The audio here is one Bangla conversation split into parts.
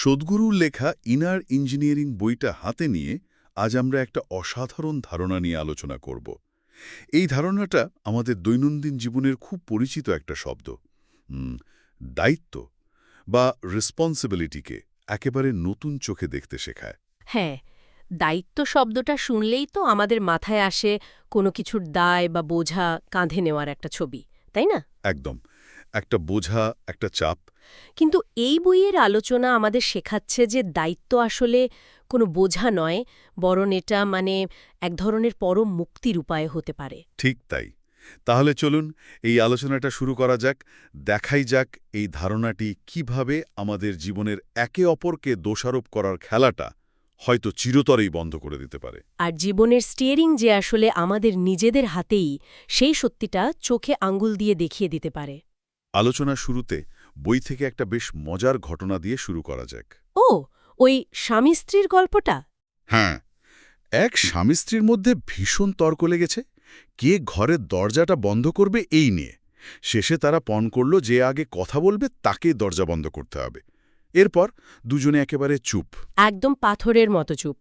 সদ্গুরুর লেখা ইনার ইঞ্জিনিয়ারিং বইটা হাতে নিয়ে আজ আমরা একটা অসাধারণ ধারণা নিয়ে আলোচনা করব। এই ধারণাটা আমাদের দৈনন্দিন জীবনের খুব পরিচিত একটা শব্দ। দায়িত্ব বা রেসপন্সিবিলিটিকে একেবারে নতুন চোখে দেখতে শেখায়। হ্যাঁ দায়িত্ব শব্দটা শুনলেই তো আমাদের মাথায় আসে কোনো কিছুর দায় বা বোঝা কাঁধে নেওয়ার একটা ছবি তাই না? একদম। একটা বোঝা একটা চাপ। কিন্তু এই বইয়ের আলোচনা আমাদের শেখাচ্ছে যে দায়িত্ব আসলে কোনো বোঝা নয় বরং এটা মানে এক ধরনের পরম মুক্তির উপায় হতে পারে। ঠিক তাই। তাহলে চলুন এই আলোচনাটা শুরু করা যাক দেখাই যাক এই ধারণাটি কীভাবে আমাদের জীবনের একে অপরকে দোষারোপ করার খেলাটা হয়তো চিরতরেই বন্ধ করে দিতে পারে। আর জীবনের স্টিয়ারিং যে আসলে আমাদের নিজেদের হাতেই সেই সত্যিটা চোখে আঙ্গুল দিয়ে দেখিয়ে দিতে পারে। আলোচনা শুরুতে বই থেকে একটা বেশ মজার ঘটনা দিয়ে শুরু করা যাক। ও ওই স্বামী স্ত্রীর গল্পটা? হ্যাঁ এক স্বামী স্ত্রীর মধ্যে ভীষণ তর্ক লেগেছে। কে ঘরের দরজাটা বন্ধ করবে এই নিয়ে। শেষে তারা পণ করল যে আগে কথা বলবে তাকে দরজা বন্ধ করতে হবে। এরপর দুজনে একেবারে চুপ। একদম পাথরের মতো চুপ।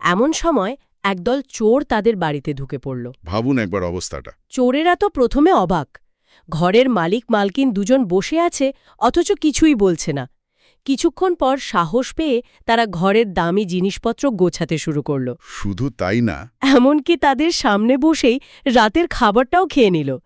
এমন সময় একদল চোর তাদের বাড়িতে ঢুকে পড়ল। ভাবুন একবার অবস্থাটা। চোরেরা তো প্রথমে অবাক। ঘরের মালিক মালকিন দুজন বসে আছে অথচ কিছুই বলছে না। কিছুক্ষণ পর সাহস পেয়ে তারা ঘরের দামি জিনিসপত্র গোছাতে শুরু করল। শুধু তাই না। এমনকি তাদের সামনে বসেই রাতের খাবারটাও খেয়ে নিল।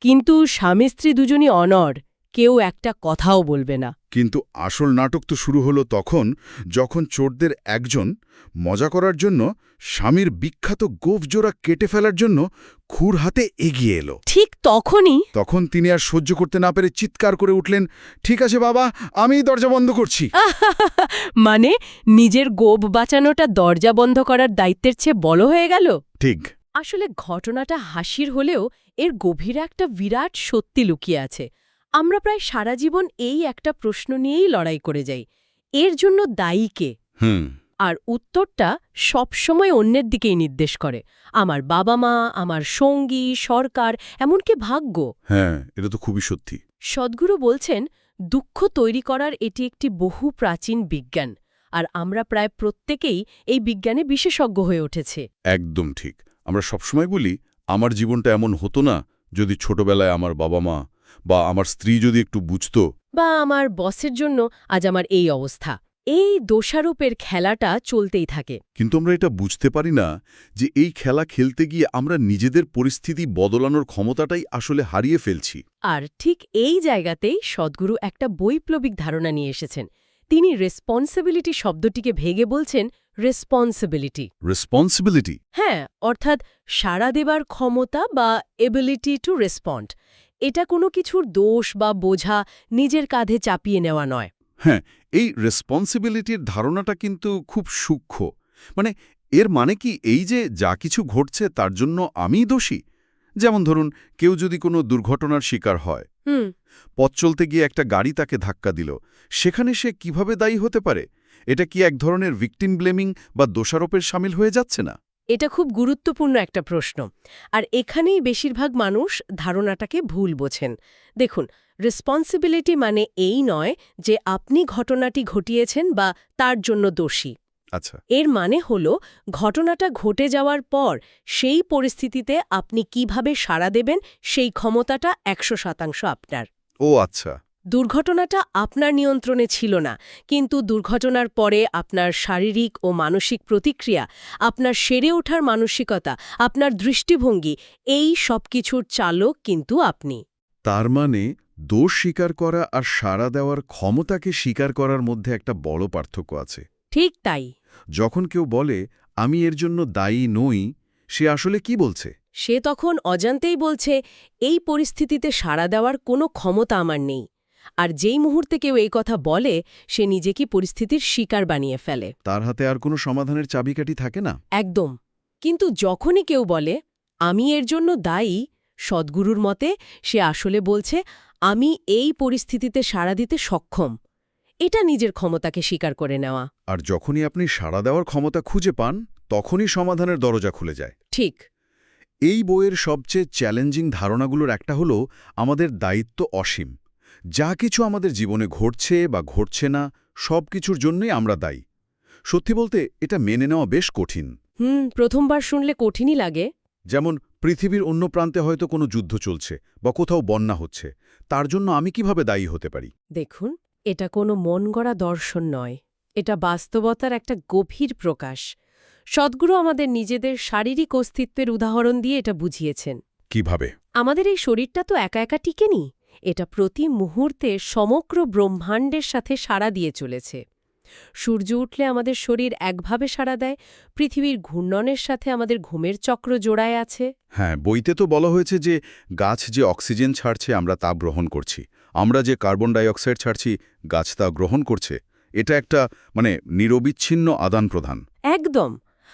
কিন্তু স্বামী স্ত্রী দুজনই অনর কেউ একটা কথাও বলবে না। কিন্তু আসল নাটক তো শুরু হলো তখন যখন চোরদের একজন মজা করার জন্য স্বামীর বিখ্যাত গোফজোড়া কেটে ফেলার জন্য খুর হাতে এগিয়ে এলো। ঠিক তখনই তখন তিনি আর সহ্য করতে না পেরে চিৎকার করে উঠলেন ঠিক আছে বাবা আমি দরজা বন্ধ করছি। মানে নিজের গোব বাঁচানোটা দরজা বন্ধ করার দায়িত্বের চেয়ে বড় হয়ে গেল? ঠিক। আসলে ঘটনাটা হাসির হলেও এর গভীরে একটা বিরাট সত্যি লুকিয়ে আছে। আমরা প্রায় সারা জীবন এই একটা প্রশ্ন নিয়েই লড়াই করে যাই এর জন্য দায়ী কে? হুম। আর উত্তরটা সবসময় অন্যের দিকেই নির্দেশ করে আমার বাবা মা আমার সঙ্গী সরকার এমনকি ভাগ্য। হ্যাঁ এটা তো খুবই সত্যি। সদ্গুরু বলছেন দুঃখ তৈরি করার এটি একটি বহু প্রাচীন বিজ্ঞান আর আমরা প্রায় প্রত্যেকেই এই বিজ্ঞানে বিশেষজ্ঞ হয়ে উঠেছে। একদম ঠিক। আমরা সবসময় বলি আমার জীবনটা এমন হতো না যদি ছোটবেলায় আমার বাবা মা বা আমার স্ত্রী যদি একটু বুঝত। বা আমার বসের জন্য আজ আমার এই অবস্থা। এই দোষারোপের খেলাটা চলতেই থাকে। কিন্তু আমরা এটা বুঝতে পারি না যে এই খেলা খেলতে গিয়ে আমরা নিজেদের পরিস্থিতি বদলানোর ক্ষমতাটাই আসলে হারিয়ে ফেলছি। আর ঠিক এই জায়গাতেই সদ্গুরু একটা বৈপ্লবিক ধারণা নিয়ে এসেছেন। তিনি রেসপন্সিবিলিটি শব্দটিকে ভেগে বলছেন রেসপন্সিবিলিটি। রেসপন্সিবিলিটি? হ্যাঁ অর্থাৎ সাড়া দেবার ক্ষমতা বা এবিলিটি টু রেসপন্ড। এটা কোনো কিছুর দোষ বা বোঝা নিজের কাঁধে চাপিয়ে নেওয়া নয়। হ্যাঁ এই রেসপন্সিবিলিটির ধারণাটা কিন্তু খুব সূক্ষ্ম। মানে এর মানে কি এই যে যা কিছু ঘটছে তার জন্য আমিই দোষী? যেমন ধরুন কেউ যদি কোনো দুর্ঘটনার শিকার হয়। পথ চলতে গিয়ে একটা গাড়ি তাকে ধাক্কা দিল। সেখানে সে কীভাবে দায়ী হতে পারে? এটা কি এক ধরনের ভিকটিম ব্লেমিং বা দোষারোপের সামিল হয়ে যাচ্ছে না? এটা খুব গুরুত্বপূর্ণ একটা প্রশ্ন। আর এখানেই বেশিরভাগ মানুষ ধারণাটাকে ভুল বোঝেন। দেখুন রেসপন্সিবিলিটি মানে এই নয় যে আপনি ঘটনাটি ঘটিয়েছেন বা তার জন্য দোষী। আচ্ছা। এর মানে হল ঘটনাটা ঘটে যাওয়ার পর সেই পরিস্থিতিতে আপনি কীভাবে সাড়া দেবেন সেই ক্ষমতাটা একশো শতাংশ আপনার। ও আচ্ছা। দুর্ঘটনাটা আপনার নিয়ন্ত্রণে ছিল না কিন্তু দুর্ঘটনার পরে আপনার শারীরিক ও মানসিক প্রতিক্রিয়া আপনার সেরে ওঠার মানসিকতা আপনার দৃষ্টিভঙ্গি এই সব কিছুর চালক কিন্তু আপনি। তার মানে দোষ স্বীকার করা আর সাড়া দেওয়ার ক্ষমতাকে স্বীকার করার মধ্যে একটা বড় পার্থক্য আছে। ঠিক তাই। যখন কেউ বলে আমি এর জন্য দায়ী নই সে আসলে কি বলছে? সে তখন অজান্তেই বলছে এই পরিস্থিতিতে সাড়া দেওয়ার কোনো ক্ষমতা আমার নেই। আর যেই মুহূর্তে কেউ এই কথা বলে সে নিজেকে পরিস্থিতির শিকার বানিয়ে ফেলে। তার হাতে আর কোনো সমাধানের চাবিকাঠি থাকে না? একদম। কিন্তু যখনই কেউ বলে আমি এর জন্য দায়ী সদ্গুরুর মতে সে আসলে বলছে আমি এই পরিস্থিতিতে সাড়া দিতে সক্ষম। এটা নিজের ক্ষমতাকে স্বীকার করে নেওয়া। আর যখনই আপনি সাড়া দেওয়ার ক্ষমতা খুঁজে পান তখনই সমাধানের দরজা খুলে যায়। ঠিক। এই বইয়ের সবচেয়ে চ্যালেঞ্জিং ধারণাগুলোর একটা হলো আমাদের দায়িত্ব অসীম। যা কিছু আমাদের জীবনে ঘটছে বা ঘটছে না সব কিছুর জন্যই আমরা দায়ী। সত্যি বলতে এটা মেনে নেওয়া বেশ কঠিন। হুম প্রথমবার শুনলে কঠিনই লাগে। যেমন পৃথিবীর অন্য প্রান্তে হয়তো কোনো যুদ্ধ চলছে বা কোথাও বন্যা হচ্ছে তার জন্য আমি কীভাবে দায়ী হতে পারি? দেখুন এটা কোনো মন গড়া দর্শন নয়। এটা বাস্তবতার একটা গভীর প্রকাশ। সদ্গুরু আমাদের নিজেদের শারীরিক অস্তিত্বের উদাহরণ দিয়ে এটা বুঝিয়েছেন। কীভাবে? আমাদের এই শরীরটা তো একা একা টিকেনি এটা প্রতি মুহূর্তে সমগ্র ব্রহ্মাণ্ডের সাথে সাড়া দিয়ে চলেছে। সূর্য উঠলে আমাদের শরীর একভাবে সাড়া দেয় পৃথিবীর ঘূর্ণনের সাথে আমাদের ঘুমের চক্র জোড়ায় আছে। হ্যাঁ বইতে তো বলা হয়েছে যে গাছ যে অক্সিজেন ছাড়ছে আমরা তা গ্রহণ করছি। আমরা যে কার্বন ডাইঅক্সাইড ছাড়ছি গাছ তা গ্রহণ করছে। এটা একটা মানে নিরবিচ্ছিন্ন আদান প্রদান একদম।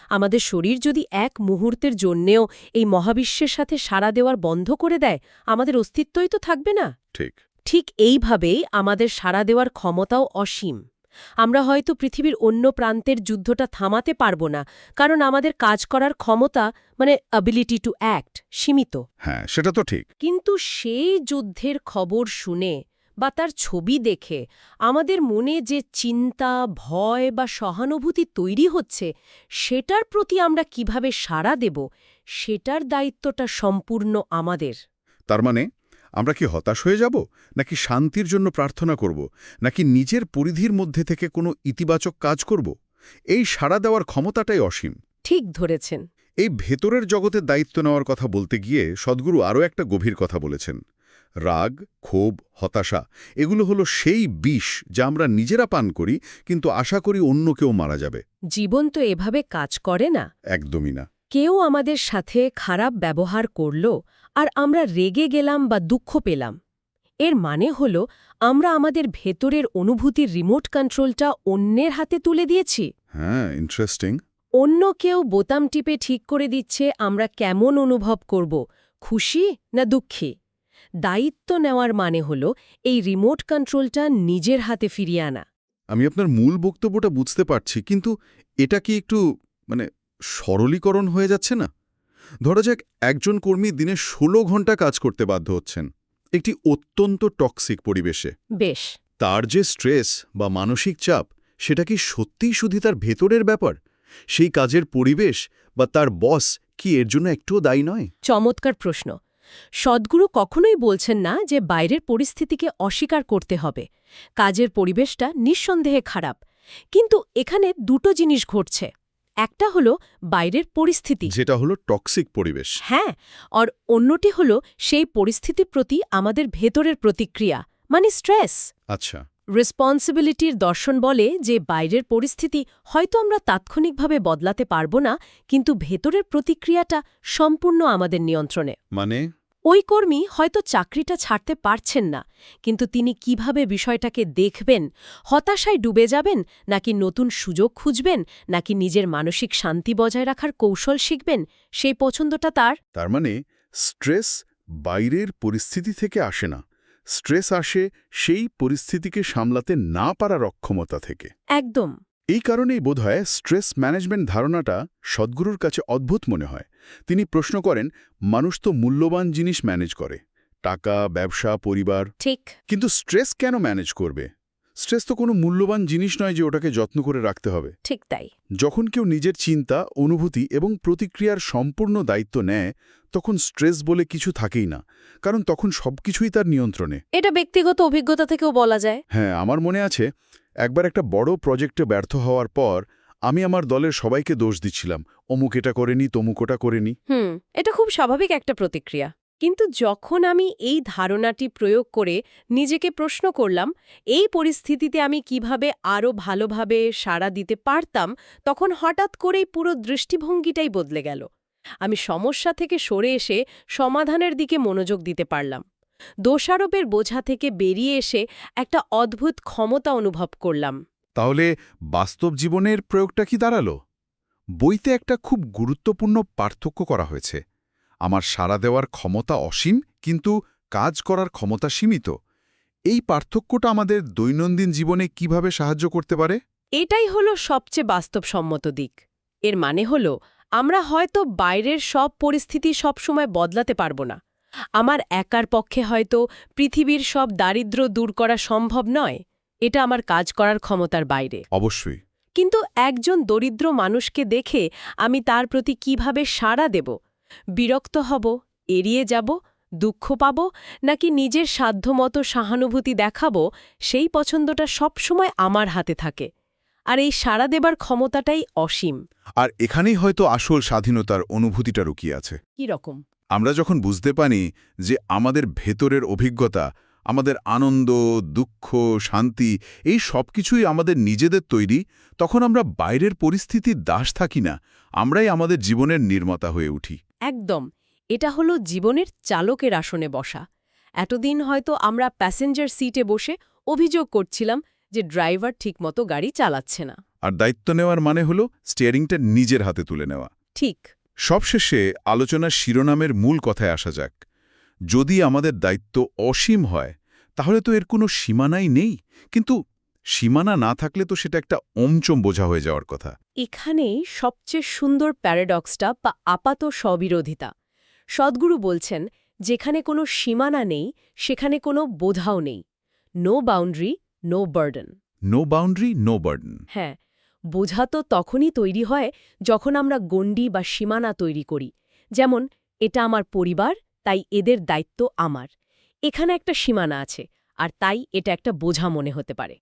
আমাদের শরীর যদি এক মুহূর্তের জন্যেও এই মহাবিশ্বের সাথে সাড়া দেওয়ার বন্ধ করে দেয় আমাদের অস্তিত্বই তো থাকবে না। ঠিক। ঠিক এইভাবেই আমাদের সাড়া দেওয়ার ক্ষমতাও অসীম। আমরা হয়তো পৃথিবীর অন্য প্রান্তের যুদ্ধটা থামাতে পারব না কারণ আমাদের কাজ করার ক্ষমতা মানে অ্যাবিলিটি টু অ্যাক্ট সীমিত। হ্যাঁ সেটা তো ঠিক। কিন্তু সেই যুদ্ধের খবর শুনে বা তার ছবি দেখে আমাদের মনে যে চিন্তা ভয় বা সহানুভূতি তৈরি হচ্ছে সেটার প্রতি আমরা কীভাবে সাড়া দেব সেটার দায়িত্বটা সম্পূর্ণ আমাদের। তার মানে আমরা কি হতাশ হয়ে যাব নাকি শান্তির জন্য প্রার্থনা করব নাকি নিজের পরিধির মধ্যে থেকে কোনো ইতিবাচক কাজ করব? এই সাড়া দেওয়ার ক্ষমতাটাই অসীম। ঠিক ধরেছেন। এই ভেতরের জগতের দায়িত্ব নেওয়ার কথা বলতে গিয়ে সদ্গুরু আরও একটা গভীর কথা বলেছেন। রাগ ক্ষোভ হতাশা এগুলো হলো সেই বিষ যা আমরা নিজেরা পান করি কিন্তু আশা করি অন্য কেউ মারা যাবে। জীবন তো এভাবে কাজ করে না। একদমই না। কেউ আমাদের সাথে খারাপ ব্যবহার করল আর আমরা রেগে গেলাম বা দুঃখ পেলাম। এর মানে হল আমরা আমাদের ভেতরের অনুভূতির রিমোট কন্ট্রোলটা অন্যের হাতে তুলে দিয়েছি। হ্যাঁ ইন্টারেস্টিং অন্য কেউ বোতাম টিপে ঠিক করে দিচ্ছে আমরা কেমন অনুভব করব খুশি না দুঃখী? দায়িত্ব নেওয়ার মানে হল এই রিমোট কন্ট্রোলটা নিজের হাতে ফিরিয়ে আনা। আমি আপনার মূল বক্তব্যটা বুঝতে পারছি কিন্তু এটা কি একটু মানে সরলীকরণ হয়ে যাচ্ছে না? ধরা যাক একজন কর্মী দিনে ১৬ ঘণ্টা কাজ করতে বাধ্য হচ্ছেন একটি অত্যন্ত টক্সিক পরিবেশে। বেশ। তার যে স্ট্রেস বা মানসিক চাপ সেটা কি সত্যিই শুধু তার ভেতরের ব্যাপার? সেই কাজের পরিবেশ বা তার বস কি এর জন্য একটুও দায়ী নয়? চমৎকার প্রশ্ন। সদ্গুরু কখনোই বলছেন না যে বাইরের পরিস্থিতিকে অস্বীকার করতে হবে। কাজের পরিবেশটা নিঃসন্দেহে খারাপ। কিন্তু এখানে দুটো জিনিস ঘটছে। একটা হলো বাইরের পরিস্থিতি। যেটা হলো টক্সিক পরিবেশ। হ্যাঁ আর অন্যটি হলো সেই পরিস্থিতির প্রতি আমাদের ভেতরের প্রতিক্রিয়া মানে স্ট্রেস আচ্ছা। রেসপন্সিবিলিটির দর্শন বলে যে বাইরের পরিস্থিতি হয়তো আমরা তাৎক্ষণিকভাবে বদলাতে পারব না কিন্তু ভেতরের প্রতিক্রিয়াটা সম্পূর্ণ আমাদের নিয়ন্ত্রণে। মানে? ওই কর্মী হয়তো চাকরিটা ছাড়তে পারছেন না কিন্তু তিনি কীভাবে বিষয়টাকে দেখবেন হতাশায় ডুবে যাবেন নাকি নতুন সুযোগ খুঁজবেন নাকি নিজের মানসিক শান্তি বজায় রাখার কৌশল শিখবেন সেই পছন্দটা তার? তার মানে স্ট্রেস বাইরের পরিস্থিতি থেকে আসে না। স্ট্রেস আসে সেই পরিস্থিতিকে সামলাতে না পারার অক্ষমতা থেকে। একদম। এই কারণেই বোধহয় স্ট্রেস ম্যানেজমেন্ট ধারণাটা সদ্গুরুর কাছে অদ্ভুত মনে হয়। তিনি প্রশ্ন করেন মানুষ তো মূল্যবান জিনিস ম্যানেজ করে টাকা ব্যবসা পরিবার ঠিক। কিন্তু স্ট্রেস কেন ম্যানেজ করবে? স্ট্রেস তো কোনো মূল্যবান জিনিস নয় যে ওটাকে যত্ন করে রাখতে হবে। ঠিক তাই। যখন কেউ নিজের চিন্তা অনুভূতি এবং প্রতিক্রিয়ার সম্পূর্ণ দায়িত্ব নেয় তখন স্ট্রেস বলে কিছু থাকেই না কারণ তখন সবকিছুই তার নিয়ন্ত্রণে। এটা ব্যক্তিগত অভিজ্ঞতা থেকেও বলা যায়। হ্যাঁ আমার মনে আছে একবার একটা বড় প্রজেক্টে ব্যর্থ হওয়ার পর আমি আমার দলের সবাইকে দোষ দিচ্ছিলাম। অমুক এটা করেনি তমুক ওটা করেনি। হুম এটা খুব স্বাভাবিক একটা প্রতিক্রিয়া। কিন্তু যখন আমি এই ধারণাটি প্রয়োগ করে নিজেকে প্রশ্ন করলাম, এই পরিস্থিতিতে আমি কীভাবে আরও ভালোভাবে সাড়া দিতে পারতাম, তখন হঠাৎ করেই পুরো দৃষ্টিভঙ্গিটাই বদলে গেল। আমি সমস্যা থেকে সরে এসে সমাধানের দিকে মনোযোগ দিতে পারলাম। দোষারোপের বোঝা থেকে বেরিয়ে এসে একটা অদ্ভুত ক্ষমতা অনুভব করলাম। তাহলে বাস্তব জীবনের প্রয়োগটা কি দাঁড়াল? বইতে একটা খুব গুরুত্বপূর্ণ পার্থক্য করা হয়েছে। আমার সাড়া দেওয়ার ক্ষমতা অসীম কিন্তু কাজ করার ক্ষমতা সীমিত। এই পার্থক্যটা আমাদের দৈনন্দিন জীবনে কীভাবে সাহায্য করতে পারে? এটাই হলো সবচেয়ে বাস্তবসম্মত দিক। এর মানে হলো আমরা হয়তো বাইরের সব পরিস্থিতি সবসময় বদলাতে পারব না। আমার একার পক্ষে হয়তো পৃথিবীর সব দারিদ্র্য দূর করা সম্ভব নয় এটা আমার কাজ করার ক্ষমতার বাইরে। অবশ্যই। কিন্তু একজন দরিদ্র মানুষকে দেখে আমি তার প্রতি কীভাবে সাড়া দেব বিরক্ত হব এড়িয়ে যাব দুঃখ পাব নাকি নিজের সাধ্যমতো সহানুভূতি দেখাবো সেই পছন্দটা সবসময় আমার হাতে থাকে। আর এই সাড়া দেবার ক্ষমতাটাই অসীম। আর এখানেই হয়তো আসল স্বাধীনতার অনুভূতিটা রুকিয়ে আছে। কি রকম? আমরা যখন বুঝতে পারি যে আমাদের ভেতরের অভিজ্ঞতা আমাদের আনন্দ দুঃখ শান্তি এই সব কিছুই আমাদের নিজেদের তৈরি তখন আমরা বাইরের পরিস্থিতির দাস থাকি না আমরাই আমাদের জীবনের নির্মাতা হয়ে উঠি। একদম এটা হলো জীবনের চালকের আসনে বসা। এতদিন হয়তো আমরা প্যাসেঞ্জার সিটে বসে অভিযোগ করছিলাম যে ড্রাইভার ঠিকমতো গাড়ি চালাচ্ছে না। আর দায়িত্ব নেওয়ার মানে হলো স্টিয়ারিংটা নিজের হাতে তুলে নেওয়া। ঠিক। সবশেষে আলোচনার শিরোনামের মূল কথায় আসা যাক। যদি আমাদের দায়িত্ব অসীম হয় তাহলে তো এর কোনো সীমানাই নেই। কিন্তু সীমানা না থাকলে তো সেটা একটা অমচম বোঝা হয়ে যাওয়ার কথা। এখানেই সবচেয়ে সুন্দর প্যারাডক্সটা বা আপাত স্ববিরোধিতা। সদ্গুরু বলছেন যেখানে কোনো সীমানা নেই সেখানে কোনো বোঝাও নেই। No boundary no burden. No boundary no burden. হ্যাঁ বোঝা তো তখনই তৈরি হয় যখন আমরা গণ্ডি বা সীমানা তৈরি করি। যেমন এটা আমার পরিবার তাই এদের দায়িত্ব আমার। এখানে একটা সীমানা আছে আর তাই এটা একটা বোঝা মনে হতে পারে।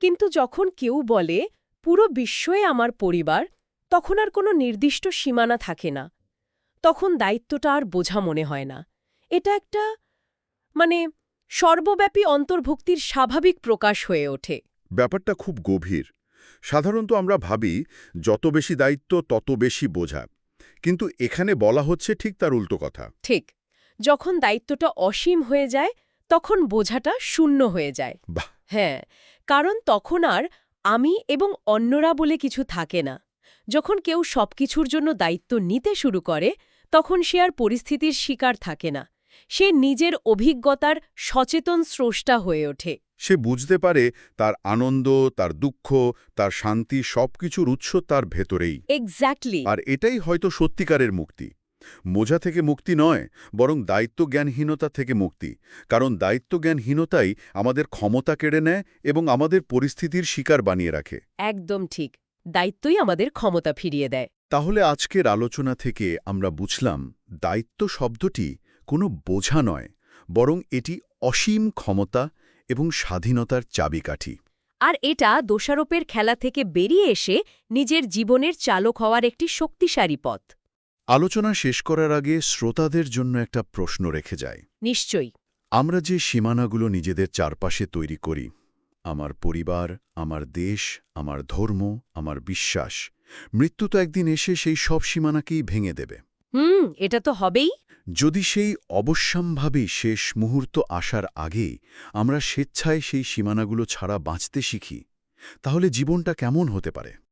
কিন্তু যখন কেউ বলে পুরো বিশ্বই আমার পরিবার তখন আর কোনো নির্দিষ্ট সীমানা থাকে না। তখন দায়িত্বটা আর বোঝা মনে হয় না। এটা একটা মানে সর্বব্যাপী অন্তর্ভুক্তির স্বাভাবিক প্রকাশ হয়ে ওঠে। ব্যাপারটা খুব গভীর। সাধারণত আমরা ভাবি যত বেশি দায়িত্ব তত বেশি বোঝা। কিন্তু এখানে বলা হচ্ছে ঠিক তার উল্টো কথা। ঠিক। যখন দায়িত্বটা অসীম হয়ে যায় তখন বোঝাটা শূন্য হয়ে যায়। হ্যাঁ কারণ তখন আর আমি এবং অন্যরা বলে কিছু থাকে না। যখন কেউ সবকিছুর জন্য দায়িত্ব নিতে শুরু করে তখন সে আর পরিস্থিতির শিকার থাকে না। সে নিজের অভিজ্ঞতার সচেতন স্রষ্টা হয়ে ওঠে। সে বুঝতে পারে তার আনন্দ তার দুঃখ তার শান্তি সবকিছুর উৎস তার ভেতরেই। এক্স্যাক্টলি আর এটাই হয়তো সত্যিকারের মুক্তি। মোজা থেকে মুক্তি নয় বরং দায়িত্বজ্ঞানহীনতা থেকে মুক্তি। কারণ দায়িত্বজ্ঞানহীনতাই আমাদের ক্ষমতা কেড়ে নেয় এবং আমাদের পরিস্থিতির শিকার বানিয়ে রাখে। একদম ঠিক। দায়িত্বই আমাদের ক্ষমতা ফিরিয়ে দেয়। তাহলে আজকের আলোচনা থেকে আমরা বুঝলাম দায়িত্ব শব্দটি কোনো বোঝা নয় বরং এটি অসীম ক্ষমতা এবং স্বাধীনতার চাবিকাঠি। আর এটা দোষারোপের খেলা থেকে বেরিয়ে এসে নিজের জীবনের চালক হওয়ার একটি শক্তিশালী পথ। আলোচনা শেষ করার আগে শ্রোতাদের জন্য একটা প্রশ্ন রেখে যায় নিশ্চয়ই। আমরা যে সীমানাগুলো নিজেদের চারপাশে তৈরি করি আমার পরিবার আমার দেশ আমার ধর্ম আমার বিশ্বাস মৃত্যু তো একদিন এসে সেই সব সীমানাকেই ভেঙে দেবে। হুম এটা তো হবেই। যদি সেই অবশ্যম্ভাবী শেষ মুহূর্ত আসার আগেই আমরা স্বেচ্ছায় সেই সীমানাগুলো ছাড়া বাঁচতে শিখি তাহলে জীবনটা কেমন হতে পারে?